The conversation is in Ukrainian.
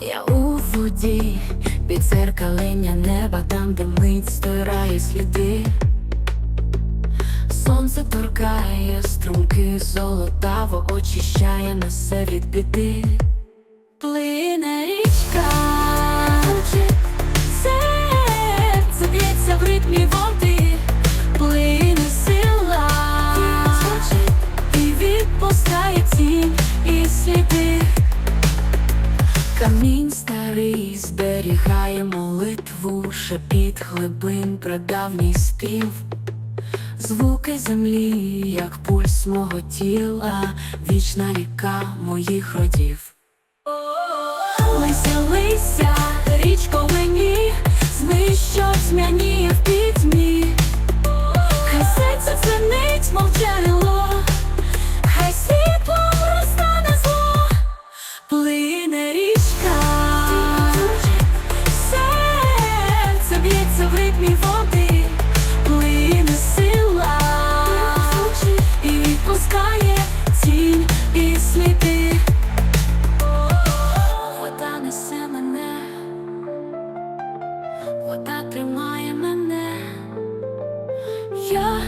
Я у воді, під зеркалення неба, там, де мить стирає сліди. Сонце торкає струмки золотаво, очищає несе від біди. Плине річка, серце б'ється в ритмі води, плине сила, і відпускає тінь і сліди. Камінь старий зберігає молитву, шепіт глибин, прадавній спів. Звуки землі, як пульс мого тіла, вічна ріка моїх родів. Лися, лися, річко мені, знищо що тьмяніє в ритмі води, плине сила і відпускає тінь і сліди. Вода несе мене, вода тримає мене. Я